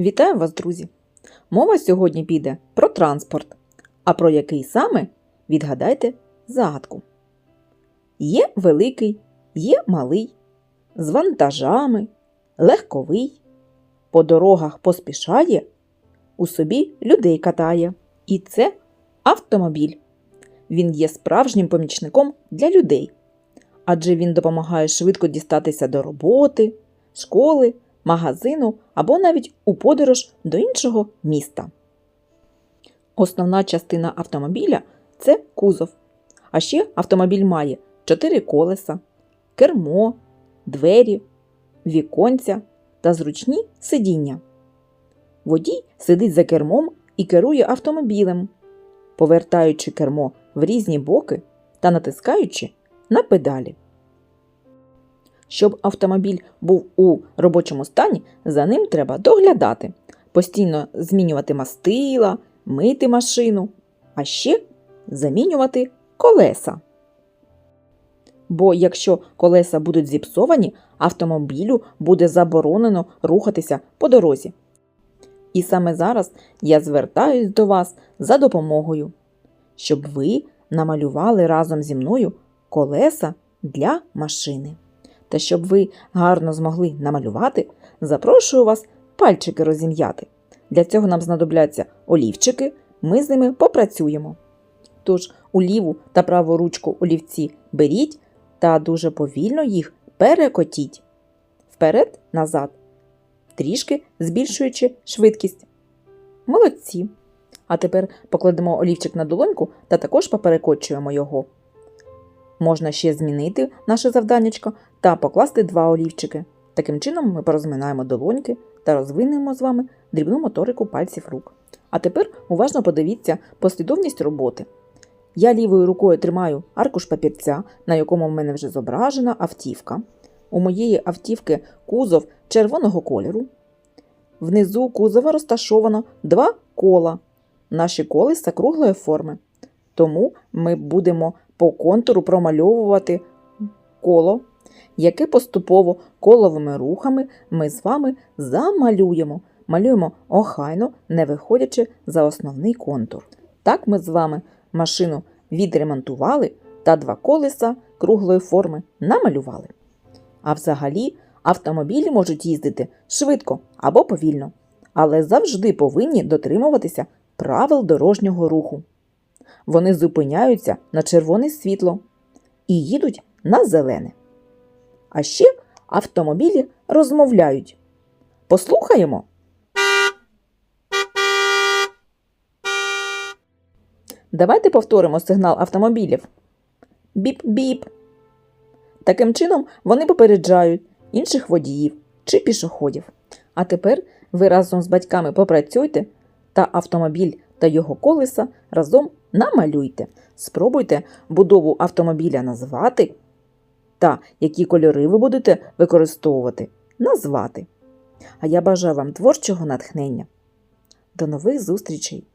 Вітаю вас, друзі! Мова сьогодні піде про транспорт. А про який саме відгадайте загадку. Є великий, є малий, з вантажами, легковий, по дорогах поспішає, у собі людей катає. І це автомобіль. Він є справжнім помічником для людей, адже він допомагає швидко дістатися до роботи, школи, магазину або навіть у подорож до іншого міста. Основна частина автомобіля це кузов. А ще автомобіль має чотири колеса, кермо, двері, віконця та зручні сидіння. Водій сидить за кермом і керує автомобілем, повертаючи кермо в різні боки та натискаючи на педалі. Щоб автомобіль був у робочому стані, за ним треба доглядати, постійно змінювати мастила, мити машину, а ще замінювати колеса. Бо якщо колеса будуть зіпсовані, автомобілю буде заборонено рухатися по дорозі. І саме зараз я звертаюсь до вас за допомогою, щоб ви намалювали разом зі мною колеса для машини. Та щоб ви гарно змогли намалювати, запрошую вас пальчики розім'яти. Для цього нам знадобляться олівчики, ми з ними попрацюємо. Тож у ліву та праву ручку олівці беріть та дуже повільно їх перекотіть вперед, назад, трішки збільшуючи швидкість. Молодці. А тепер покладемо олівчик на долоньку та також поперекочуємо його. Можна ще змінити наше завданнячко та покласти два олівчики. Таким чином ми порозминаємо долоньки та розвинемо з вами дрібну моторику пальців рук. А тепер уважно подивіться послідовність роботи. Я лівою рукою тримаю аркуш папірця, на якому в мене вже зображена автівка. У моєї автівки кузов червоного кольору. Внизу кузова розташовано два кола. Наші колеса круглої форми. Тому ми будемо по контуру промальовувати коло, яке поступово коловими рухами ми з вами замалюємо. Малюємо охайно, не виходячи за основний контур. Так ми з вами машину відремонтували та два колеса круглої форми намалювали. А взагалі автомобілі можуть їздити швидко або повільно, але завжди повинні дотримуватися правил дорожнього руху. Вони зупиняються на червоне світло і їдуть на зелене. А ще автомобілі розмовляють. Послухаємо. Давайте повторимо сигнал автомобілів. Біп-біп. Таким чином вони попереджають інших водіїв чи пішоходів. А тепер ви разом з батьками попрацюйте та автомобіль та його колеса разом намалюйте. Спробуйте будову автомобіля назвати та які кольори ви будете використовувати, назвати. А я бажаю вам творчого натхнення. До нових зустрічей!